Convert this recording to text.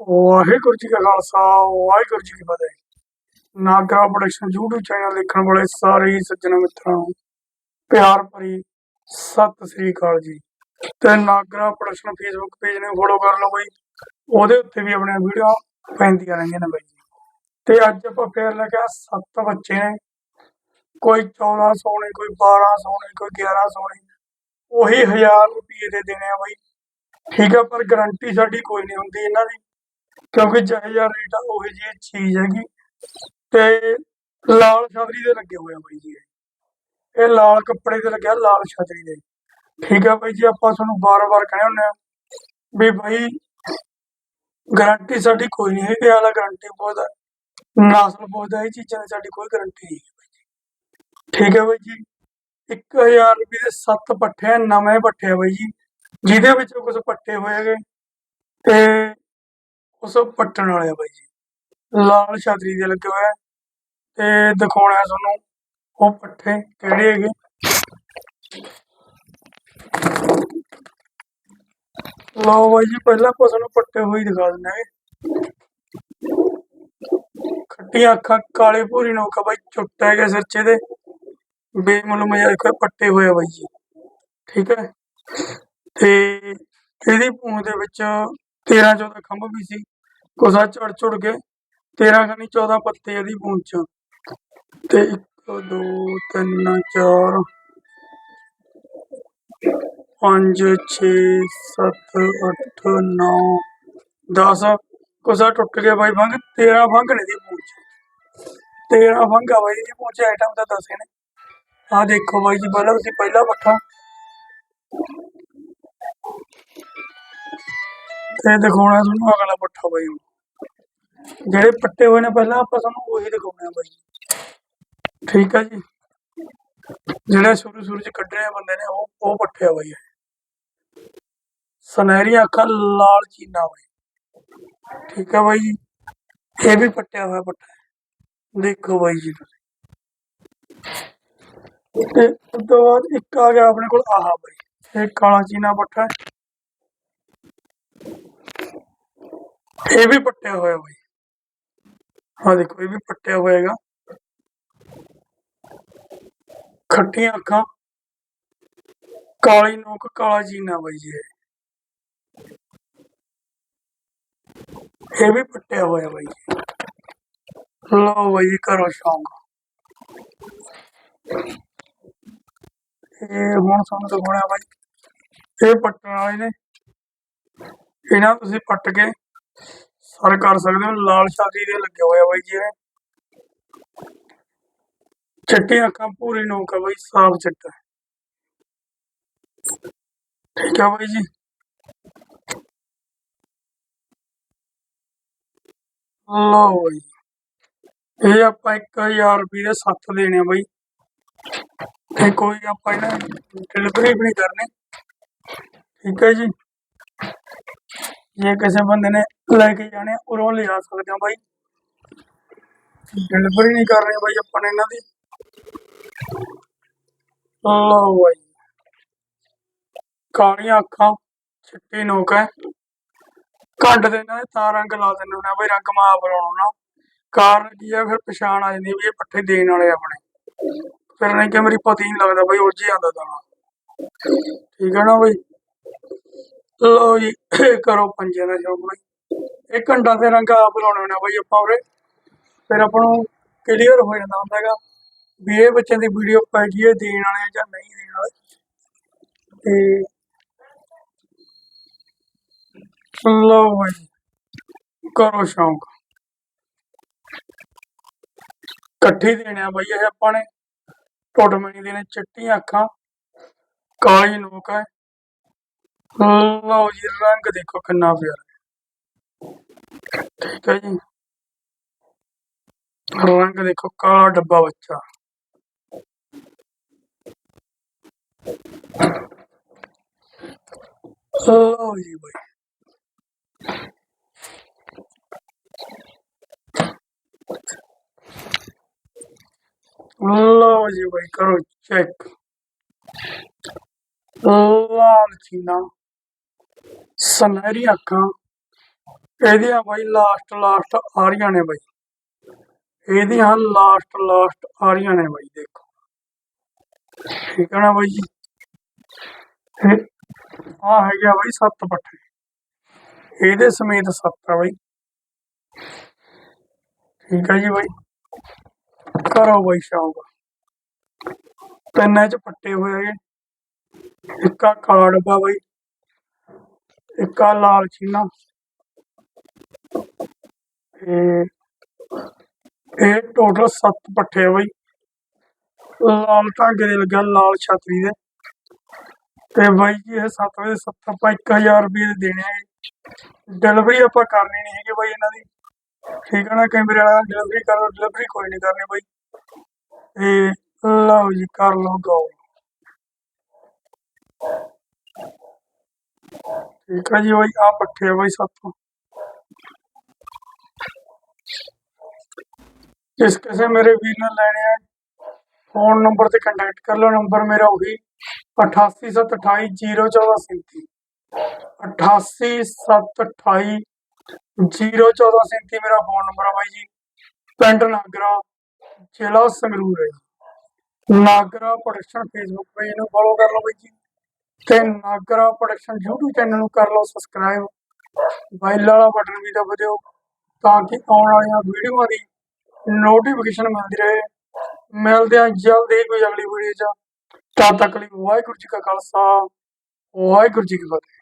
ਵਾਹਿਗੁਰੂ ਜੀ ਕਾ ਖਾਲਸਾ, ਵਾਹਿਗੁਰੂ ਜੀ ਕੀ ਫਤਿਹ। Nagra production YouTube channel ਦੇਖਣ ਵਾਲੇ ਸਾਰੇ ਹੀ ਸੱਜਣਾ ਮਿੱਤਰਾਂ ਨੂੰ ਪਿਆਰ ਭਰੀ ਸਤਿ ਸ੍ਰੀ ਅਕਾਲ ਜੀ। ਤੇ ਨਾਗਰਾ ਪ੍ਰੋਡਕਸ਼ਨ ਫੇਸਬੁੱਕ ਪੇਜ ਨੂੰ ਫੋਲੋ ਕਰ ਲਓ ਬਈ। ਉਹਦੇ ਉੱਤੇ ਵੀ ਆਪਣੀਆਂ ਵੀਡੀਓ ਪੈਂਦੀਆਂ ਰਹਿੰਦੀਆਂ ਨੇ ਬਈ ਤੇ ਅੱਜ ਆਪਾਂ ਫੇਰ ਲੱਗਿਆ ਸੱਤ ਬੱਚੇ ਨੇ। ਕੋਈ 1400 ਨੇ, ਕੋਈ 1200 ਨੇ, ਕੋਈ 1100 ਨੇ। ਉਹੀ 1000 ਰੁਪਏ ਦੇ ਦੇਣੇ ਆ ਬਈ। ਠੀਕ ਆ, ਪਰ ਗਾਰੰਟੀ ਸਾਡੀ ਕੋਈ ਨਹੀਂ ਹੁੰਦੀ ਇਹਨਾਂ ਦੀ। ਕਿਉਂਕਿ ਜਿਹੋ ਜਿਹਾ ਰੇਟ ਆ, ਉਹੀ ਜਿਹੀ ਚੀਜ਼ ਹੈਗੀ। ਤੇ ਲਾਲ ਛਤਰੀ ਦੇ ਲੱਗੇ ਹੋਏ ਆ ਬਾਈ ਜੀ। ਇਹ। ਲਾਲ ਕੱਪੜੇ ਤੇ ਲੱਗਿਆ ਲਾਲ ਛਤਰੀ ਦੇ। ਠੀਕ ਆ ਬਾਈ ਜੀ, ਆਪਾਂ ਤੁਹਾਨੂੰ ਬਾਰ-ਬਾਰ ਕਹਿੰਦੇ ਹੁੰਦੇ ਆ ਵੀ ਬਾਈ ਗਾਰੰਟੀ ਸਾਡੀ ਕੋਈ ਨਹੀਂ ਹੈਗੀ ਆਲਾ ਗਾਰੰਟੀ ਬਹੁਤ ਹੈ ਨਸਲ ਬਹੁਤ ਹੈ ਇਹ ਚੀਜ਼ਾਂ ਦੀ ਸਾਡੀ ਕੋਈ ਗਾਰੰਟੀ ਨਹੀਂ ਠੀਕ ਹੈ ਬਾਈ ਜੀ 1000 ਰੁਪਏ ਦੇ 7 ਪੱਠੇ ਨਵੇਂ ਪੱਠੇ ਆ ਬਾਈ ਜੀ, ਜਿਹਦੇ ਵਿੱਚ ਕੁਝ ਪੱਠੇ ਹੋਏ ਹੈਗੇ। ਤੇ ਉਸ ਪੱਟਣ ਵਾਲੇ ਆ ਬਾਈ ਜੀ। ਲਾਲ ਛਤਰੀ ਦੇ ਲੱਗੇ ਹੋਏ ਤੇ ਦਿਖਾਉਣਾ ਤੁਹਾਨੂੰ ਉਹ ਪੱਠੇ ਕਿਹੜੇ ਹੈਗੇ। ਲਓ ਬਾਈ ਜੀ, ਪਹਿਲਾਂ ਆਪਾਂ ਤੁਹਾਨੂੰ ਪੱਟੇ ਹੋਏ ਦਿਖਾ ਦਿੰਦੇ ਹਾਂ। ਖੱਟੀਆਂ ਅੱਖਾਂ, ਕਾਲੇ ਭੂਰੀ ਨੋਕਾ ਬਾਈ, ਚੁੱਟ ਹੈਗੇ ਸਿਰਚੇ ਦੇ ਇਹਦੇ। ਬੇਮੁੱਲ ਮਜ਼ਾ ਦੇਖੋ ਪੱਟੇ ਹੋਏ ਆ ਬਾਈ ਜੀ। ਠੀਕ ਹੈ। ਤੇ ਇਹਦੀ ਪੂੰਛ ਦੇ ਵਿੱਚ 13 14 ਖੰਭ ਵੀ ਸੀ, ਕੋਸਾ ਝੜ ਝੁੜ ਕੇ 13 ਖਣੀ 14 ਪੱਤੇ ਇਹਦੀ ਪੂੰਛ 'ਚ। ਤੇ 1 2 3 4 5 6 7 8 9 10 ਕੋਸਾ ਟੁੱਟ ਗਿਆ ਬਾਈ ਭੰਗ 13 ਭੰਗ ਨੇ ਦੀ ਪੂੰਛ। 13 ਭੰਗ ਆ ਬਾਈ ਦੀ ਪੂੰਛ ਆਈਟਮ ਤਾਂ ਦੱਸੇ ਨੇ। ਆ ਦੇਖੋ ਬਾਈ ਜੀ, ਪਹਿਲਾਂ ਤੁਸੀਂ ਪਹਿਲਾ ਪੱਠਾ ਤੇ ਦਿਖਾਉਣਾ ਤੁਹਾਨੂੰ ਅਗਲਾ ਪੱਠਾ ਬਾਈ ਜਿਹੜੇ ਪੱਟੇ ਹੋਏ ਨੇ ਪਹਿਲਾਂ ਆਪਾਂ ਤੁਹਾਨੂੰ ਉਹੀ ਦਿਖਾਉਣੇ ਆ ਬਾਈ। ਠੀਕ ਆ ਜੀ? ਜਿਹੜੇ ਸ਼ੁਰੂ ਸ਼ੁਰੂ ਚ ਕੱਢੇ ਆ ਬੰਦੇ ਨੇ, ਉਹ ਉਹ ਪੱਠੇ ਆ ਬਾਈ ਇਹ। ਅੱਖਾਂ ਲਾਲ ਚੀਨਾ ਬਾਈ। ਠੀਕ ਆ ਬਾਈ ਜੀ? ਇਹ ਵੀ ਪੱਟਿਆ ਹੋਇਆ ਪੱਠਾ ਦੇਖੋ ਬਾਈ ਜੀ ਤੁਸੀਂ। ਤੇ ਉਸ ਤੋਂ ਬਾਅਦ ਇੱਕ ਆ ਗਿਆ ਆਪਣੇ ਕੋਲ ਆਹਾ ਬਾਈ। ਇਹ ਕਾਲਾ ਚੀਨਾ ਪੱਠਾ ਹੈ ਇਹ ਵੀ ਪੱਟਿਆ ਹੋਇਆ ਬਾਈ। ਹਾਂ, ਦੇਖੋ, ਇਹ ਵੀ ਪੱਟਿਆ ਹੋਏਗਾ ਖੱਟੀਆਂ ਅੱਖਾਂ। ਕਾਲੀ ਨੋਕ, ਕਾਲਾ ਜੀਨਾ ਬਾਈ ਜੀ ਇਹ। ਵੀ ਪੱਟਿਆ ਹੋਇਆ ਬਾਈ ਜੀ। ਲਓ ਬਾਈ ਜੀ ਕਰੋ ਸ਼ੌਂਕ। ਇਹ ਹੁਣ ਸਾਨੂੰ ਦਿਖਾਉਣਾ ਬਾਈ। ਇਹ ਪੱਟਣ ਵਾਲੇ ਨੇ। ਇਹਨਾਂ ਤੁਸੀਂ ਪੱਟ ਕੇ ਸਰ ਕਰ ਸਕਦੇ ਹੋ, ਲਾਲ ਛਾਤੀ ਦੇ ਲੱਗੇ ਹੋਏ ਬਾਈ ਜੀ ਇਹ। ਚਿੱਟੀਆਂ ਅੱਖਾਂ ਪੂਰੀ ਨੋਕ ਆ ਬਾਈ, ਸਾਫ਼ ਚਿੱਟਾ। ਠੀਕ ਆ ਬਾਈ ਜੀ। ਲਓ ਬਾਈ, ਇਹ ਆਪਾਂ 1000 ਰੁਪਏ ਦੇ 7 ਦੇਣੇ ਆ ਬਾਈ। ਤੇ ਕੋਈ ਆਪਾਂ ਇਹਨਾਂ ਡਿਲੀਵਰੀ ਵੀ ਨਹੀਂ ਕਰਨੀ। ਠੀਕ ਹੈ ਜੀ। ਜੇ ਕਿਸੇ ਬੰਦੇ ਨੇ ਲੈ ਕੇ ਜਾਣੇ ਆ, ਉਰੋਂ ਲਿਆ ਸਕਦੇ ਹੋ ਬਾਈ। ਡਿਲੀਵਰੀ ਨਹੀਂ ਕਰਨੀ ਬਾਈ ਆਪਾਂ ਨੇ ਇਹਨਾਂ ਦੀ। ਲਓ ਬਾਈ। ਕਾਲੀਆਂ ਅੱਖਾਂ ਚਿੱਟੀ ਨੋਕ ਹੈ। ਘੰਟ ਦੇ ਤਾਂ ਰੰਗ ਲਾ ਦਿੰਦੇ ਹੁੰਦੇ ਬਈ ਰੰਗ ਮਾ ਬਣਾਉਣਾ ਕਾਰਨ ਕੀ ਆ ਫਿਰ ਪਛਾਣ ਆ ਜਾਂਦੀ ਵੀ ਇਹ ਪੱਠੇ ਦੇਣ ਵਾਲੇ ਆਪਣੇ। ਫਿਰ ਨਹੀਂ ਕਿ ਮੇਰੀ ਪਤੀ ਹੀ ਨਹੀਂ ਲੱਗਦਾ ਬਈ ਉਲਝ ਜਾਂਦਾ ਦਾਣਾ ਠੀਕ ਹੈ ਨਾ ਬਈ? ਲੋ ਜੀ ਕਰੋ ਪੰਜੇ ਦਾ ਸ਼ੌਕ ਬਈ। ਇਹ ਘੰਟਾ ਤੇ ਰੰਗ ਆਪ ਲਾਉਣੇ ਨੇ ਬਈ ਆਪਾਂ ਉਰੇ। ਫਿਰ ਆਪਾਂ ਨੂੰ ਕਲੀਅਰ ਹੋ ਜਾਂਦਾ ਹੁੰਦਾ ਹੈਗਾ ਵੀ ਇਹ ਬੱਚਿਆਂ ਦੀ ਵੀਡੀਓ ਪੈ ਗਈ ਹੈ ਦੇਣ ਵਾਲੇ ਜਾਂ ਨਹੀਂ ਦੇਣ ਵਾਲੇ। ਤੇ ਲਓ ਬਈ, ਕਰੋ ਸ਼ੌਕ। ਇਕੱਠੇ ਦੇਣੇ ਆ ਬਈ ਇਹ ਆਪਾਂ ਨੇ। ਟੋਟਮਣੀ ਦੇ ਨੇ, ਚਿੱਟੀਆਂ ਅੱਖਾਂ। ਕਾਲੀ ਨੋਕ ਹੈ ਲਓ ਜੀ ਰੰਗ ਦੇਖੋ ਕਿੰਨਾ ਪਿਆਰਾ ਠੀਕ ਹੈ ਜੀ ਰੰਗ ਦੇਖੋ ਕਾਲਾ ਡੱਬਾ ਬੱਚਾ ਲਓ ਜੀ ਬਈ ਲਓ ਜੀ ਬਈ ਕਰੋ ਚੈੱਕ ਲਾਲ ਚੀਨਾ ਸੁਨਹਿਰੀ ਅੱਖਾਂ। ਇਹਦੀਆਂ ਬਾਈ ਲਾਸਟ ਲਾਸਟ ਆ ਰਹੀਆਂ ਨੇ ਬਾਈ। ਇਹਦੀਆਂ ਲਾਸਟ ਲਾਸਟ ਆ ਰਹੀਆਂ ਨੇ ਬਾਈ, ਦੇਖੋ। ਠੀਕ ਹੈ ਨਾ ਬਾਈ ਜੀ? ਆ ਹੈਗਾ ਬਾਈ ਸੱਤ ਪੱਠੇ। ਇਹਦੇ ਸਮੇਤ ਸੱਤ ਆ ਬਾਈ। ਠੀਕ ਹੈ ਜੀ ਬਾਈ। ਕਰੋ ਬਾਈ ਸ਼ੌਂਕ ਤਿੰਨਾਂ ਚ ਪੱਟੇ ਹੋਏ ਹੈਗੇ। ਇੱਕ ਆ ਕਾਲਾ ਬਾਈ। ਇੱਕ ਆ ਲਾਲ ਚੀਨਾ ਇਹ ਇਹ ਟੋਟਲ 7 ਪੱਠੇ ਆ ਬਈ। ਲਾਲ ਢਾਂਗੇ ਦੇ ਲੱਗਿਆ ਲਾਲ ਛਤਰੀ ਦੇ। ਤੇ ਬਾਈ ਜੀ ਇਹ 7 ਵਜੇ 7 ਆਪਾਂ 1000 ਰੁਪਏ ਦੇ ਦੇਣੇ ਆ ਡਿਲੀਵਰੀ ਆਪਾਂ ਕਰਨੀ ਨਹੀਂ ਹੈਗੀ ਬਾਈ ਇਹਨਾਂ ਦੀ। ਠੀਕ ਹੈ ਨਾ, ਕਈ ਵਾਰ ਡਿਲੀਵਰੀ ਕਰੋ ਡਿਲੀਵਰੀ ਕੋਈ ਨਹੀਂ ਕਰਨੀ ਬਾਈ। ਇਹ ਲਓ ਜੀ, ਕਰ ਲਓ, ਗਾਓ। ਠੀਕ ਹੈ ਜੀ ਬਾਈ ਆ ਪੱਠੇ ਆ ਬਾਈ ਸਾਤੋਂ ਜਿਸ ਕਿਸੇ ਮੇਰੇ ਵੀਰ ਨੇ ਲੈਣੇ ਆ ਫੋਨ ਨੰਬਰ ਤੇ ਕੰਟੈਕਟ ਕਰ ਲਓ ਨੰਬਰ ਮੇਰਾ ਉਹੀ 8872801437 8872801437 ਮੇਰਾ ਫੋਨ ਨੰਬਰ ਆ ਬਾਈ ਜੀ। ਪਿੰਡ ਨਾਗਰਾ, ਜ਼ਿਲ੍ਹਾ ਸੰਗਰੂਰ ਹੈ ਨਾਗਰਾ ਪ੍ਰੋਡਕਸ਼ਨ ਫੇਸਬੁੱਕ ਪੇਜ ਨੂੰ ਫੋਲੋ ਕਰ ਲਓ ਬਾਈ ਜੀ। ਤੇ ਨਾਗਰਾ ਪ੍ਰੋਡਕਸ਼ਨ YouTube ਚੈਨਲ ਨੂੰ ਕਰ ਲਓ ਸਬਸਕ੍ਰਾਈਬ ਬੈਲ ਵਾਲਾ ਬਟਨ ਵੀ ਦਬਾ ਦਿਓ, ਤਾਂ ਕਿ ਆਉਣ ਵਾਲੀਆਂ ਵੀਡੀਓਆਂ ਦੀ ਨੋਟੀਫਿਕੇਸ਼ਨ ਮਿਲਦੀ ਰਹੇ। ਮਿਲਦੇ ਹਾਂ ਜਲਦੀ ਕੋਈ ਅਗਲੀ ਵੀਡੀਓ 'ਚ। ਤਦ ਤੱਕ ਲਈ ਵਾਹਿਗੁਰੂ ਜੀ ਕਾ ਖਾਲਸਾ, ਵਾਹਿਗੁਰੂ ਜੀ ਕੀ ਫਤਿਹ।